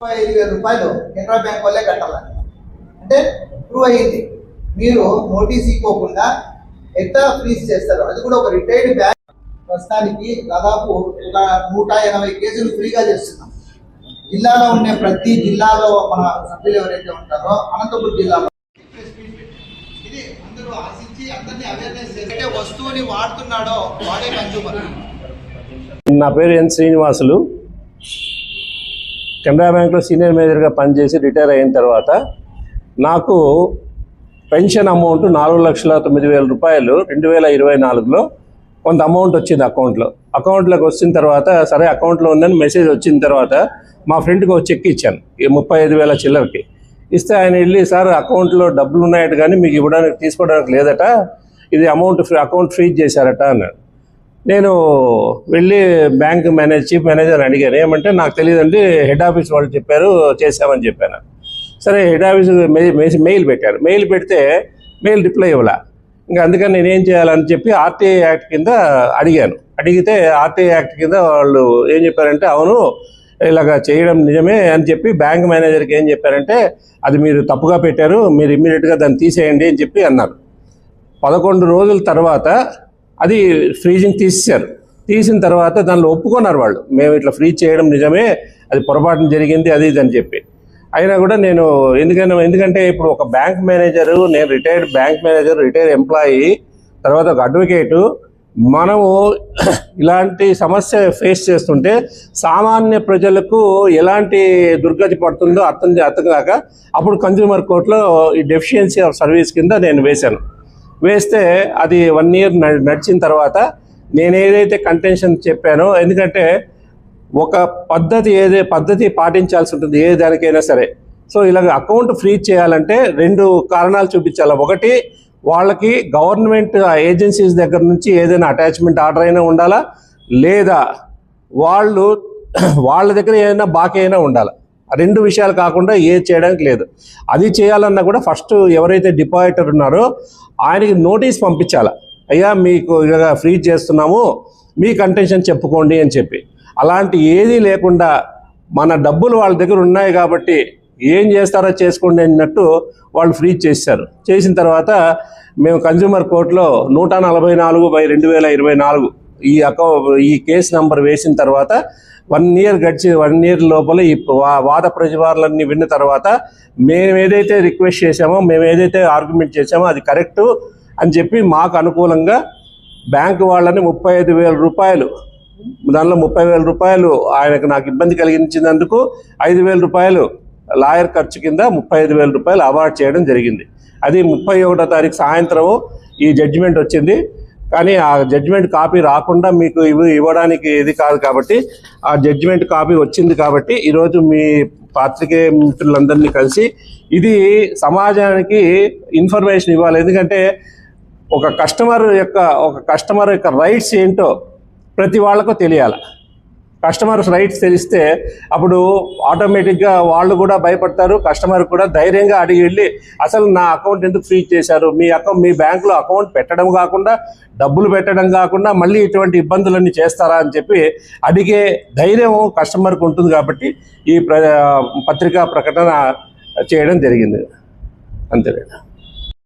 ముప్పై ఐదు వేల రూపాయలు కెనరా బ్యాంక్ వల్లే కట్టాలని అంటే ప్రూవ్ అయ్యింది. మీరు నోటీస్ ఇవ్వకుండా ఎట్లా ఫ్రీజ్ చేస్తారు? అది కూడా ఒక రిటైర్డ్ బ్యాంక్ ప్రస్తుతానికి దాదాపు ఒక నూట ఎనభై కేసులు ఫ్రీగా చేస్తున్నాం జిల్లాలో ఉండే ప్రతి జిల్లాలో మన సభ్యులు ఎవరైతే ఉంటారో అనంతపురం జిల్లాలో ఇది అందరూ ఆశించి అందరినీ అవేర్నెస్ చేస్తే వస్తువుని వాడుతున్నాడో వాడే కన్సూమర్ నా పేరు ఎన్ శ్రీనివాసులు. కెనరా బ్యాంక్లో సీనియర్ మేనేజర్గా పనిచేసి రిటైర్ అయిన తర్వాత నాకు పెన్షన్ అమౌంట్ నాలుగు లక్షల తొమ్మిది వేల రూపాయలు రెండు వేల ఇరవై నాలుగులో కొంత అమౌంట్ వచ్చింది అకౌంట్లో. అకౌంట్లోకి వచ్చిన తర్వాత సరే అకౌంట్లో ఉందని మెసేజ్ వచ్చిన తర్వాత మా ఫ్రెండ్కి ఒక చెక్ ఇచ్చాను ఈ ముప్పై ఐదు వేల చిల్లరకి. ఇస్తే ఆయన వెళ్ళి సార్ అకౌంట్లో డబ్బులు ఉన్నాయట కానీ మీకు ఇవ్వడానికి తీసుకోవడానికి లేదట ఇది అమౌంట్ ఫ్రీ అకౌంట్ ఫ్రీజ్ చేశారట అన్నాడు. నేను వెళ్ళి బ్యాంక్ మేనేజ్ చీఫ్ మేనేజర్ అడిగాను. ఏమంటే నాకు తెలియదండి హెడ్ ఆఫీస్ వాళ్ళు చెప్పారు చేశామని చెప్పాను. సరే హెడ్ ఆఫీస్ మెయిల్ పెట్టారు. మెయిల్ పెడితే మెయిల్ రిప్లై ఇవ్వాల. ఇంకా అందుకని నేనేం చేయాలని చెప్పి ఆర్టీఐ యాక్ట్ కింద అడిగాను. అడిగితే ఆర్టీఐ యాక్ట్ కింద వాళ్ళు ఏం చెప్పారంటే అవును ఇలాగ చేయడం నిజమే అని చెప్పి బ్యాంక్ మేనేజర్కి ఏం చెప్పారంటే అది మీరు తప్పుగా పెట్టారు మీరు ఇమ్మీడియట్గా దాన్ని తీసేయండి అని చెప్పి అన్నారు. పదకొండు రోజుల తర్వాత అది ఫ్రీజింగ్ తీసేశారు. తీసిన తర్వాత దానిలో ఒప్పుకున్నారు వాళ్ళు. మేము ఇట్లా ఫ్రీ చేయడం నిజమే అది పొరపాటున జరిగింది అది ఇది అని చెప్పి. అయినా కూడా నేను ఎందుకైనా ఎందుకంటే ఇప్పుడు ఒక బ్యాంక్ మేనేజరు నేను retired bank manager retired employee తర్వాత ఒక అడ్వకేటు మనము ఇలాంటి సమస్య ఫేస్ చేస్తుంటే సామాన్య ప్రజలకు ఎలాంటి దుర్గతి పడుతుందో అర్థం అర్థం కాక అప్పుడు కన్జ్యూమర్ కోర్టులో ఈ డెఫిషియన్సీ ఆఫ్ సర్వీస్ కింద నేను వేశాను. వేస్తే అది వన్ ఇయర్ నడిచిన తర్వాత నేను ఏదైతే కంటెన్షన్ చెప్పానో ఎందుకంటే ఒక పద్ధతి ఏదే పద్ధతి పాటించాల్సి ఉంటుంది ఏ దానికైనా సరే. సో ఇలాగ అకౌంట్ ఫ్రీ చేయాలంటే రెండు కారణాలు చూపించాలి. ఒకటి వాళ్ళకి గవర్నమెంట్ ఏజెన్సీస్ దగ్గర నుంచి ఏదైనా అటాచ్మెంట్ ఆర్డర్ అయినా ఉండాలా? లేదా వాళ్ళు వాళ్ళ దగ్గర ఏదైనా బాకీ అయినా ఉండాలి? రెండు విషయాలు కాకుండా ఏ చేయడానికి లేదు. అది చేయాలన్నా కూడా ఫస్ట్ ఎవరైతే డిపాజిటర్ ఉన్నారో ఆయనకి నోటీస్ పంపించాలి. అయ్యా మీకు ఇలాగ ఫ్రీ చేస్తున్నాము మీ కంటెన్షన్ చెప్పుకోండి అని చెప్పి. అలాంటి ఏదీ లేకుండా మన డబ్బులు వాళ్ళ దగ్గర ఉన్నాయి కాబట్టి ఏం చేస్తారో చేసుకోండి అన్నట్టు వాళ్ళు ఫ్రీ చేశారు. చేసిన తర్వాత మేము కన్జ్యూమర్ కోర్టులో నూట నలభై నాలుగు బై రెండు వేల ఇరవై నాలుగు ఈ అకౌ ఈ కేసు నంబర్ వేసిన తర్వాత వన్ ఇయర్ గడిచి వన్ ఇయర్ లోపల ఈ వా- వాద ప్రతివారులన్నీ విన్న తర్వాత మేము ఏదైతే రిక్వెస్ట్ చేశామో మేము ఏదైతే ఆర్గ్యుమెంట్ చేశామో అది కరెక్టు అని చెప్పి మాకు అనుకూలంగా బ్యాంకు వాళ్ళని ముప్పై ఐదు వేల రూపాయలు దానిలో ముప్పై వేల రూపాయలు ఆయనకు నాకు ఇబ్బంది కలిగించినందుకు ఐదు వేల రూపాయలు లాయర్ ఖర్చు కింద ముప్పై ఐదు వేల రూపాయలు అవార్డ్ చేయడం జరిగింది. అది ముప్పై ఒకటో తారీఖు సాయంత్రం ఈ జడ్జిమెంట్ వచ్చింది. కానీ ఆ జడ్జిమెంట్ కాపీ రాకుండా మీకు ఇవి ఇవ్వడానికి ఇది కాదు కాబట్టి ఆ జడ్జిమెంట్ కాపీ వచ్చింది కాబట్టి ఈరోజు మీ పాత్రికేయ మిత్రులందరినీ కలిసి ఇది సమాజానికి ఇన్ఫర్మేషన్ ఇవ్వాలి. ఎందుకంటే ఒక కస్టమర్ యొక్క ఒక కస్టమర్ యొక్క రైట్స్ ఏంటో ప్రతి వాళ్ళకు తెలియాలి. కస్టమర్స్ రైట్స్ తెలిస్తే అప్పుడు ఆటోమేటిక్గా వాళ్ళు కూడా భయపడతారు. కస్టమర్ కూడా ధైర్యంగా అడిగి వెళ్ళి అసలు నా అకౌంట్ ఎందుకు ఫ్రీజ్ చేశారు? మీ అకౌంట్ మీ బ్యాంకులో అకౌంట్ పెట్టడం కాకుండా డబ్బులు పెట్టడం కాకుండా మళ్ళీ ఇటువంటి ఇబ్బందులన్నీ చేస్తారా? అని చెప్పి అడిగే ధైర్యం కస్టమర్కి ఉంటుంది కాబట్టి ఈ ప్ర పత్రికా ప్రకటన చేయడం జరిగింది. అంతే.